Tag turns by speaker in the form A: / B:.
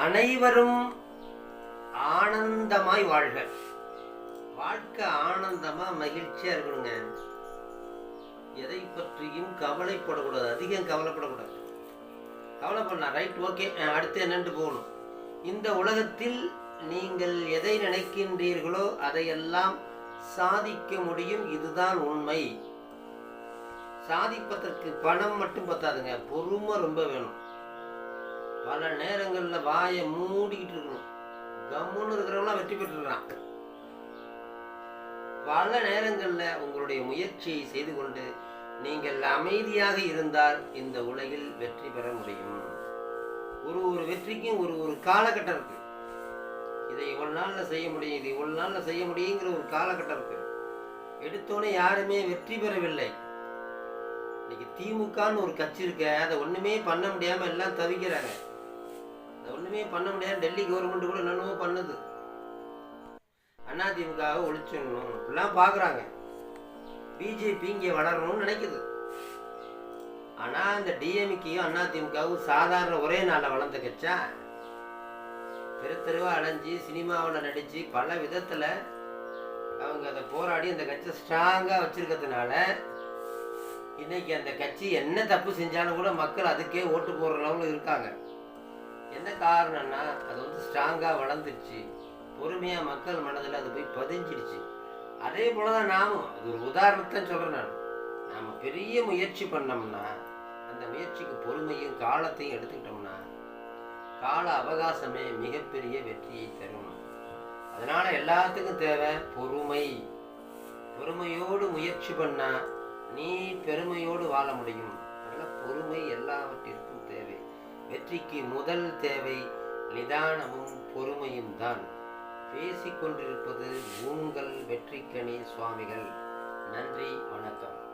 A: அனைவரும் ஆனந்தமாய் வாழ்க. வாழ்க்கை ஆனந்தமா மகிழ்ச்சியா இருக்கணுங்க. எதை பற்றியும் கவலைப்படக்கூடாது. அதிகம் கவலைப்படக்கூடாது. கவலைப்படலாம் ரைட் ஓகே அடுத்து என்னன்ட்டு போகணும். இந்த உலகத்தில் நீங்கள் எதை நினைக்கின்றீர்களோ அதையெல்லாம் சாதிக்க முடியும். இதுதான் உண்மை. சாதிப்பதற்கு பணம் மட்டும் பத்தாதுங்க. பொறுமை ரொம்ப வேணும். பல நேரங்களில் வாயை மூடிக்கிட்டு இருக்கணும். கம்முன்னு இருக்கிறவங்களாம் வெற்றி பெற்றுறான் பல நேரங்களில் உங்களுடைய முயற்சியை செய்து கொண்டு நீங்கள் அமைதியாக இருந்தால் இந்த உலகில் வெற்றி பெற முடியும். ஒரு ஒரு வெற்றிக்கும் ஒரு ஒரு காலகட்டம் இருக்கு. இதை இவ்வளவு நாளில் செய்ய முடியும் இது இவ்வளவு நாளில் செய்ய முடியுங்கிற ஒரு காலகட்டம் இருக்கு. எடுத்தோடனே யாருமே வெற்றி பெறவில்லை. இன்னைக்கு திமுகன்னு ஒரு கட்சி இருக்க. அதை ஒண்ணுமே பண்ண முடியாம எல்லாம் தவிக்கிறாங்க. அதை ஒண்ணுமே பண்ண முடியாது டெல்லி கவர்மெண்ட் கூட என்னென்னமோ பண்ணுது. அதிமுகவை ஒழிச்சிடணும். இப்படிலாம் பார்க்குறாங்க பிஜேபி இங்கே வளரணும்னு நினைக்குது. ஆனால் இந்த டிஎம்கேயும் அதிமுகவும் சாதாரண ஒரே நாளில் வளர்ந்த கட்சா தெரு தெருவாக அலைஞ்சு சினிமாவில் நடித்து பல விதத்தில் அவங்க அதை போராடி அந்த கட்சியை ஸ்ட்ராங்காக வச்சுருக்கிறதுனால இன்னைக்கு அந்த கட்சி என்ன தப்பு செஞ்சாலும் கூட மக்கள் அதுக்கே ஓட்டு போடுற லெவலில் இருக்காங்க. என்ன காரணம்னா அது வந்து ஸ்ட்ராங்காக வளர்ந்துருச்சு. பொறுமையாக மக்கள் மனதில் அது போய் பதிஞ்சிடுச்சு அதே போல் தான் நாமும். அது ஒரு உதாரணத்தை சொல்கிறேன் நான். நாம் பெரிய முயற்சி பண்ணோம்னா அந்த முயற்சிக்கு பொறுமையும் காலத்தையும் எடுத்துக்கிட்டோம்னா கால அவகாசமே மிகப்பெரிய வெற்றியை தரும். அதனால எல்லாத்துக்கும் தேவை பொறுமை. பொறுமையோடு முயற்சி பண்ணால் நீ பெருமையோடு வாழ முடியும். அதனால பொறுமை எல்லாவற்றிற்கும் தேவை. வெற்றிக்கு முதல் தேவை நிதானமும் பொறுமையும் தான். பேசிக்கொண்டிருப்பது உங்கள் வெற்றிக்கணி சுவாமிகள். நன்றி வணக்கம்.